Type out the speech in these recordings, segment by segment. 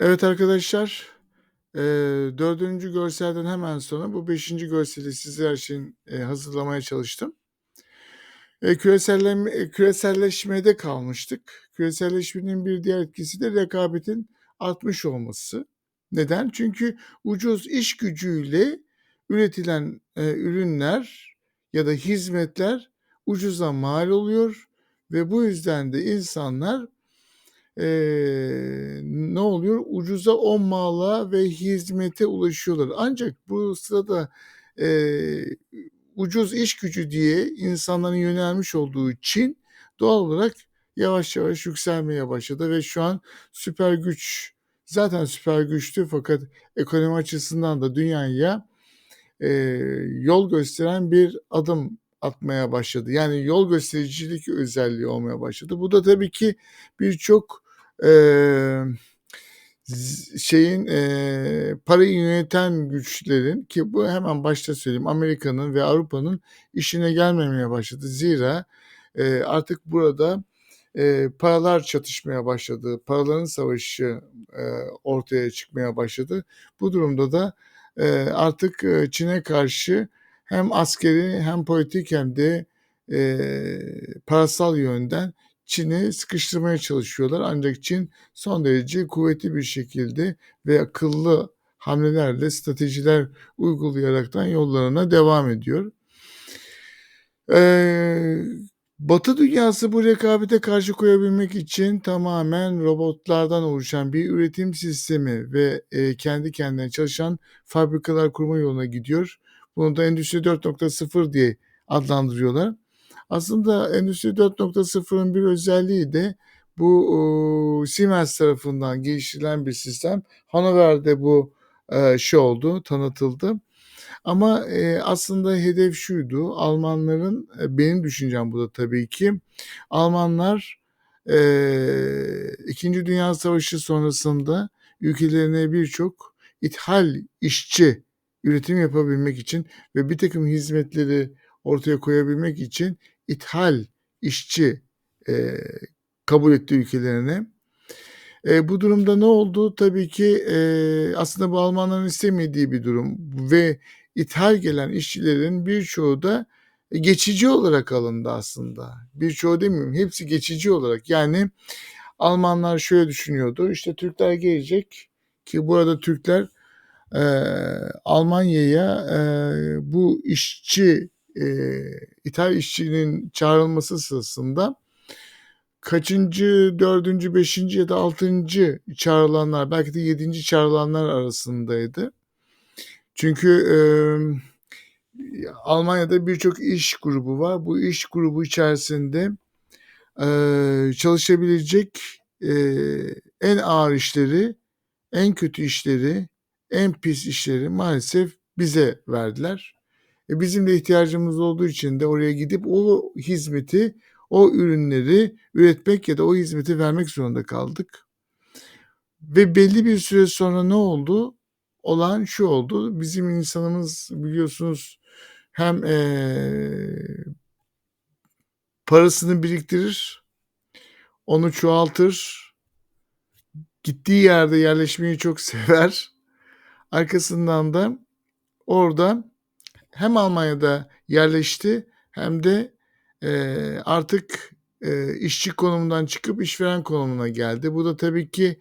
Evet arkadaşlar, eee, 4. görselden hemen sonra bu 5. görseli sizler için, eee, hazırlamaya çalıştım. Eee, küresellem eee, küreselleşmede kalmıştık. Küreselleşmenin bir diğer etkisi de rekabetin artmış olması. Neden? Çünkü ucuz iş gücüyle üretilen, eee, ürünler ya da hizmetler ucuza mal oluyor ve bu yüzden de insanlar Eee, ne oluyor? Ucuza o mala ve hizmete ulaşıyorlar. Ancak bu sırada, eee, ucuz iş gücü diye insanların yönelmiş olduğu Çin doğal olarak yavaş yavaş yükselmeye başladı ve şu an süper güç zaten süper güçtü fakat ekonomi açısından da dünyaya, eee, yol gösteren bir adım atmaya başladı. Yani yol göstericilik özelliği olmaya başladı. Bu da tabii ki birçok Z şeyin, eee, parayı yöneten güçlerin ki bu hemen başta söyleyeyim Amerika'nın ve Avrupa'nın işine gelmemeye başladı. Zira, eee, artık burada, eee, paralar çatışmaya başladı. Paraların savaşı, eee, ortaya çıkmaya başladı. Bu durumda da, eee, artık, Çin'e karşı hem askeri hem politik hem de, eee, parasal yönden Çin'i sıkıştırmaya çalışıyorlar. Ancak Çin son derece kuvvetli bir şekilde ve akıllı hamlelerle, stratejiler uygulayaraktan yollarına devam ediyor. Eee, Batı dünyası bu rekabete karşı koyabilmek için tamamen robotlardan oluşan bir üretim sistemi ve, eee, kendi kendine çalışan fabrikalar kurma yoluna gidiyor. Bunu da Endüstri 4.0 diye adlandırıyorlar. Aslında Endüstri 4.0'ın bir özelliği de bu ııı, Siemens tarafından geliştirilen bir sistem. Hannover'de bu eee, şey oldu, tanıtıldı. Ama eee, aslında hedef şuydu, Almanların, e, benim düşüncem bu da tabii ki, Almanlar eee, İkinci Dünya Savaşı sonrasında ülkelerine birçok ithal işçi üretim yapabilmek için ve bir takım hizmetleri ortaya koyabilmek için ithal işçi eee, kabul etti ülkelerine. E, bu durumda ne oldu? Tabii ki e, aslında bu Almanların istemediği bir durum ve ithal gelen işçilerin birçoğu da geçici olarak alındı aslında. Birçoğu demiyorum, hepsi geçici olarak. Yani Almanlar şöyle düşünüyordu, işte Türkler gelecek ki burada Türkler e, Almanya'ya e, bu işçi, e, ithal işçinin çağrılması sırasında kaçıncı, dördüncü, beşinci ya da altıncı çağrılanlar, belki de yedinci çağrılanlar arasındaydı. Çünkü e, Almanya'da birçok iş grubu var. Bu iş grubu içerisinde e, çalışabilecek e, en ağır işleri, en kötü işleri, en pis işleri maalesef bize verdiler. E, bizim de ihtiyacımız olduğu için de oraya gidip o hizmeti o ürünleri üretmek ya da o hizmeti vermek zorunda kaldık. Ve belli bir süre sonra ne oldu? Olan şu oldu. Bizim insanımız biliyorsunuz hem ee, parasını biriktirir, onu çoğaltır, gittiği yerde yerleşmeyi çok sever. Arkasından da orada hem Almanya'da yerleşti hem de Eee, artık, eee, işçi konumundan çıkıp işveren konumuna geldi. Bu da tabii ki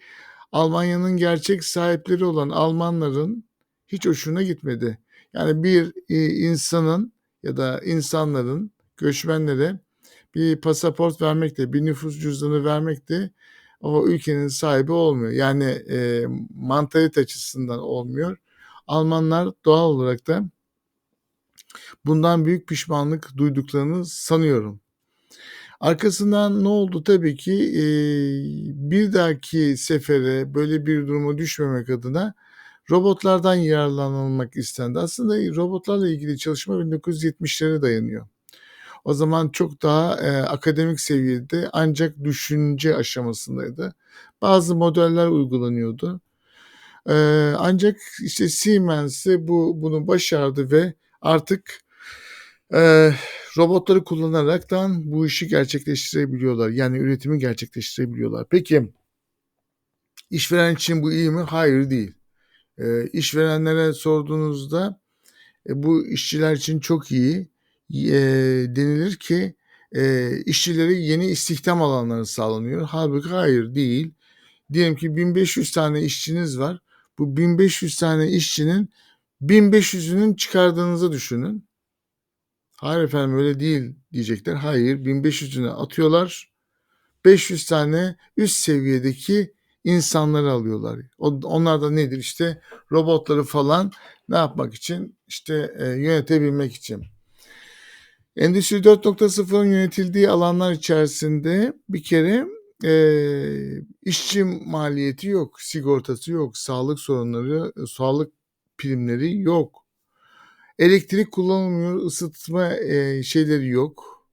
Almanya'nın gerçek sahipleri olan Almanların hiç hoşuna gitmedi. Yani bir, iii, insanın ya da insanların, göçmenlere bir pasaport vermek de, bir nüfus cüzdanı vermek de o ülkenin sahibi olmuyor. Yani, eee, mantalite açısından olmuyor. Almanlar doğal olarak da bundan büyük pişmanlık duyduklarını sanıyorum. Arkasından ne oldu? Tabii ki e, bir dahaki sefere böyle bir duruma düşmemek adına robotlardan yararlanılmak istendi. Aslında robotlarla ilgili çalışma 1970'lere dayanıyor. O zaman çok daha e, akademik seviyede ancak düşünce aşamasındaydı. Bazı modeller uygulanıyordu. E, ancak işte Siemens bu bunu başardı ve artık Eee, robotları kullanaraktan bu işi gerçekleştirebiliyorlar. Yani üretimi gerçekleştirebiliyorlar. Peki İşveren için bu iyi mi? Hayır değil. Eee, işverenlere sorduğunuzda, e, bu işçiler için çok iyi. Eee, denilir ki, eee, işçilere yeni istihdam alanları sağlanıyor. Hâlbuki hayır, değil. Diyelim ki 1500 tane işçiniz var. Bu 1500 tane işçinin 1500'ünün çıkardığınızı düşünün. Hayır efendim öyle değil diyecekler. Hayır 1500'ünü atıyorlar. 500 tane üst seviyedeki insanları alıyorlar. Onlar da nedir işte robotları falan ne yapmak için işte e, yönetebilmek için. Endüstri 4.0'ın yönetildiği alanlar içerisinde bir kere e, işçi maliyeti yok, sigortası yok, sağlık sorunları, sağlık primleri yok. Elektrik kullanılmıyor, ısıtma e, şeyleri yok.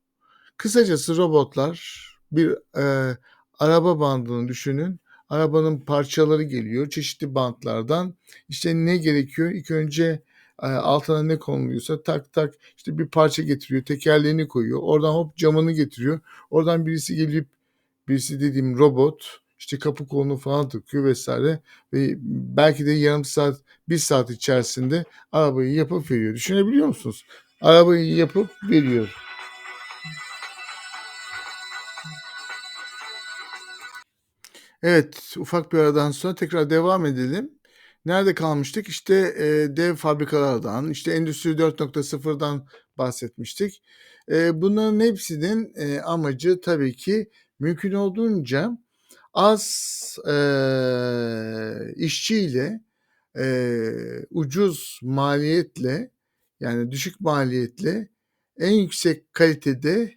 Kısacası robotlar bir e, araba bandını düşünün. Arabanın parçaları geliyor çeşitli bantlardan. İşte ne gerekiyor? İlk önce e, altına ne konuluyorsa tak tak işte bir parça getiriyor, tekerleğini koyuyor. Oradan hop camını getiriyor. Oradan birisi gelip birisi dediğim robot işte kapı kolunu falan takıyor vesaire ve belki de yarım saat bir saat içerisinde arabayı yapıp veriyor. Düşünebiliyor musunuz? Arabayı yapıp veriyor. Evet, ufak bir aradan sonra tekrar devam edelim. Nerede kalmıştık? İşte e, dev fabrikalardan, işte Endüstri 4.0'dan bahsetmiştik. E, bunların hepsinin e, amacı tabii ki mümkün olduğunca az e, işçiyle e, ucuz maliyetle yani düşük maliyetle en yüksek kalitede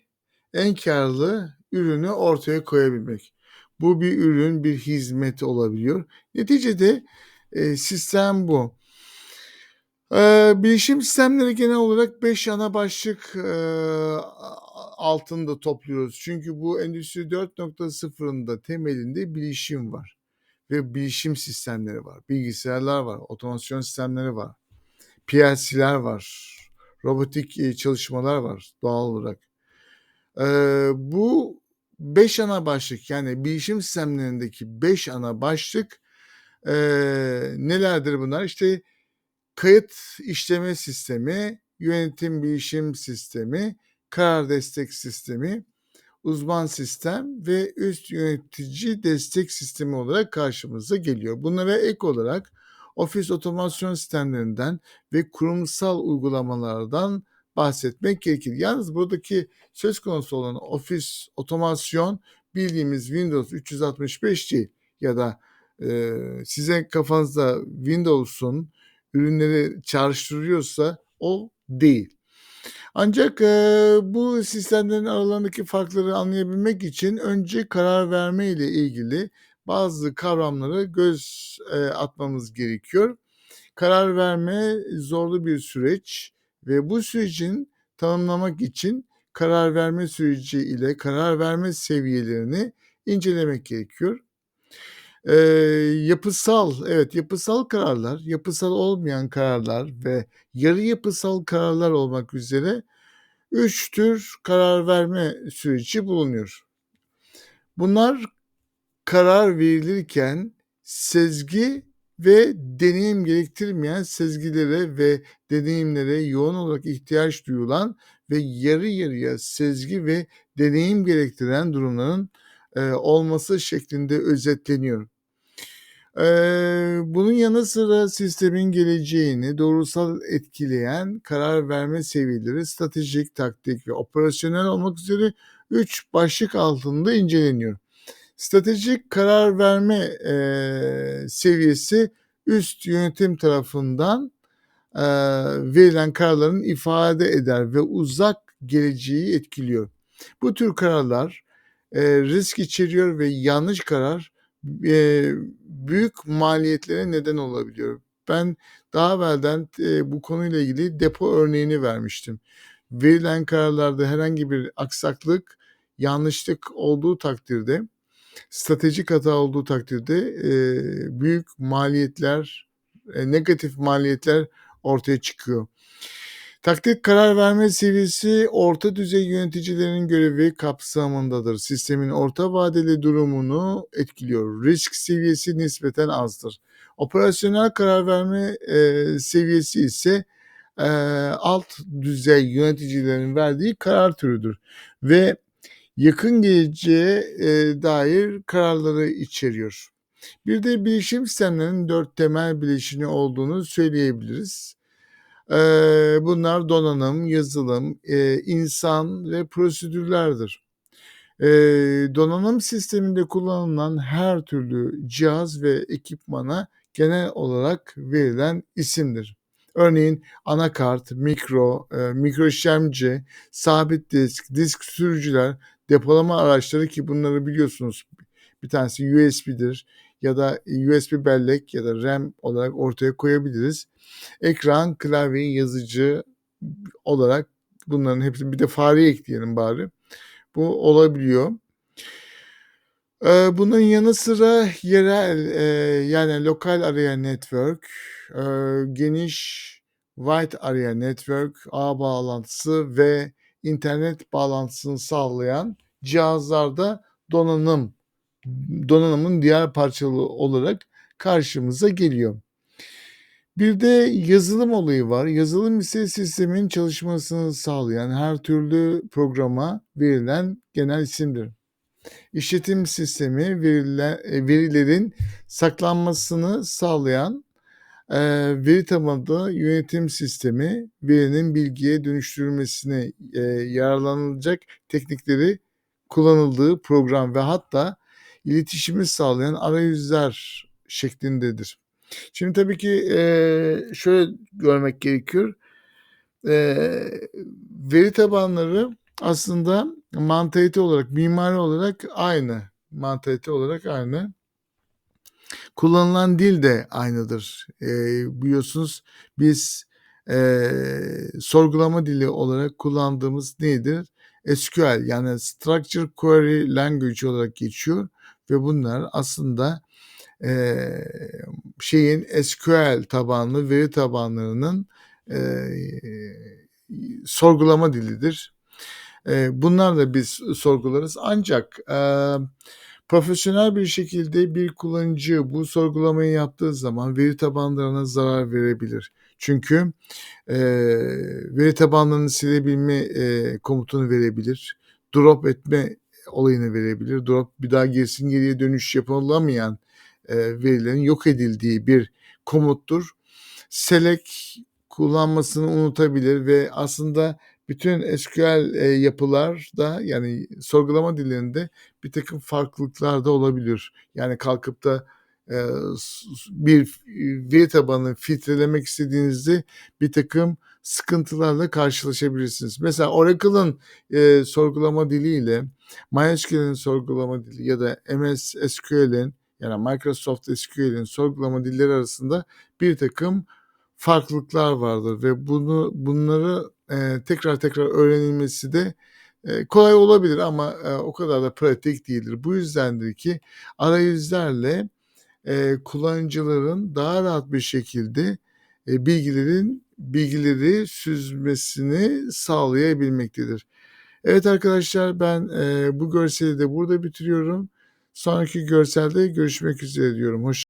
en karlı ürünü ortaya koyabilmek. Bu bir ürün, bir hizmet olabiliyor. Neticede e, sistem bu. E, bilişim sistemleri genel olarak 5 ana başlık e, altında topluyoruz. Çünkü bu Endüstri 4.0'ın da temelinde bilişim var. Ve bilişim sistemleri var. Bilgisayarlar var, otomasyon sistemleri var. PLC'ler var. Robotik çalışmalar var doğal olarak. E, bu 5 ana başlık yani bilişim sistemlerindeki 5 ana başlık e, nelerdir bunlar? İşte kayıt işleme sistemi, yönetim bilişim sistemi, karar destek sistemi, uzman sistem ve üst yönetici destek sistemi olarak karşımıza geliyor. Bunlara ek olarak ofis otomasyon sistemlerinden ve kurumsal uygulamalardan bahsetmek gerekir. Yalnız buradaki söz konusu olan ofis otomasyon bildiğimiz Windows 365 değil ya da e, size kafanızda Windows'un ürünleri çağrıştırıyorsa o değil. Ancak e, bu sistemlerin aralarındaki farkları anlayabilmek için önce karar verme ile ilgili bazı kavramları göz e, atmamız gerekiyor. Karar verme zorlu bir süreç ve bu sürecin tanımlamak için karar verme süreci ile karar verme seviyelerini incelemek gerekiyor. Ee, yapısal, evet yapısal kararlar, yapısal olmayan kararlar ve yarı yapısal kararlar olmak üzere üç tür karar verme süreci bulunuyor. Bunlar karar verilirken sezgi ve deneyim gerektirmeyen sezgilere ve deneyimlere yoğun olarak ihtiyaç duyulan ve yarı yarıya sezgi ve deneyim gerektiren durumların e, olması şeklinde özetleniyor. E, bunun yanı sıra sistemin geleceğini doğrusal etkileyen karar verme seviyeleri stratejik, taktik ve operasyonel olmak üzere üç başlık altında inceleniyor. Stratejik karar verme e, seviyesi üst yönetim tarafından e, verilen kararların ifade eder ve uzak geleceği etkiliyor. Bu tür kararlar e, risk içeriyor ve yanlış karar e, büyük maliyetlere neden olabiliyor. Ben daha evvelden e, bu konuyla ilgili depo örneğini vermiştim. Verilen kararlarda herhangi bir aksaklık, yanlışlık olduğu takdirde stratejik hata olduğu takdirde e, büyük maliyetler, e, negatif maliyetler ortaya çıkıyor. Taktik karar verme seviyesi orta düzey yöneticilerin görevi kapsamındadır. Sistemin orta vadeli durumunu etkiliyor. Risk seviyesi nispeten azdır. Operasyonel karar verme eee, seviyesi ise eee, alt düzey yöneticilerin verdiği karar türüdür ve yakın geleceğe eee, dair kararları içeriyor. Bir de bilişim sistemlerinin dört temel bileşini olduğunu söyleyebiliriz. Bunlar donanım, yazılım, insan ve prosedürlerdir. Donanım sisteminde kullanılan her türlü cihaz ve ekipmana genel olarak verilen isimdir. Örneğin anakart, mikro, eee, mikro işlemci, sabit disk, disk sürücüler, depolama araçları ki bunları biliyorsunuz. Bir tanesi USB'dir ya da USB bellek ya da RAM olarak ortaya koyabiliriz. Ekran, klavye, yazıcı olarak bunların hepsini bir de fareyi ekleyelim bari. Bu olabiliyor. Eee, bunun yanı sıra yerel, eee, yani lokal area network, eee, geniş wide area network, ağ bağlantısı ve internet bağlantısını sağlayan cihazlarda donanım donanımın diğer parçaları olarak karşımıza geliyor. Bir de yazılım olayı var. Yazılım ise sistemin çalışmasını sağlayan her türlü programa verilen genel isimdir. İşletim sistemi verilen, eee, verilerin saklanmasını sağlayan, eee, veri tabanlı yönetim sistemi, verinin bilgiye dönüştürülmesine, eee, yararlanılacak teknikleri kullanıldığı program ve hatta iletişimi sağlayan arayüzler şeklindedir. Şimdi tabii ki, eee, şöyle görmek gerekiyor. Eee, veri tabanları aslında mantalite olarak, mimari olarak aynı. Mantalite olarak aynı. Kullanılan dil de aynıdır. Eee, biliyorsunuz biz, eee, sorgulama dili olarak kullandığımız nedir? SQL yani Structured Query Language olarak geçiyor ve bunlar aslında, eee, şeyin SQL tabanlı veri tabanlarının, eee, sorgulama dilidir. Eee, bunlarla biz sorgularız ancak, eee, profesyonel bir şekilde bir kullanıcı bu sorgulamayı yaptığı zaman veri tabanlarına zarar verebilir. Çünkü, eee, veri tabanlarını silebilme, eee, komutunu verebilir. Drop etme olayını verebilir. Drop bir daha gerisin geriye dönüş yapılamayan, eee, verilerin yok edildiği bir komuttur. Select kullanmasını unutabilir ve aslında bütün SQL, eee, yapılarda yani sorgulama dillerinde birtakım farklılıklar da olabilir. Yani kalkıp da, s bir veri tabanını filtrelemek istediğinizde birtakım sıkıntılarla karşılaşabilirsiniz. Mesela Oracle'ın, eee, sorgulama diliyle MySQL'in sorgulama dili ya da MS SQL'in yani Microsoft SQL'in sorgulama dilleri arasında birtakım farklılıklar vardır ve bunu bunları, eee, tekrar tekrar öğrenilmesi de, eee, kolay olabilir ama, eee, o kadar da pratik değildir. Bu yüzdendir ki arayüzlerle, eee, kullanıcıların daha rahat bir şekilde, eee, bilgilerin bilgileri süzmesini sağlayabilmektedir. Evet arkadaşlar ben, eee, bu görseli de burada bitiriyorum. Sonraki görselde görüşmek üzere diyorum. Hoş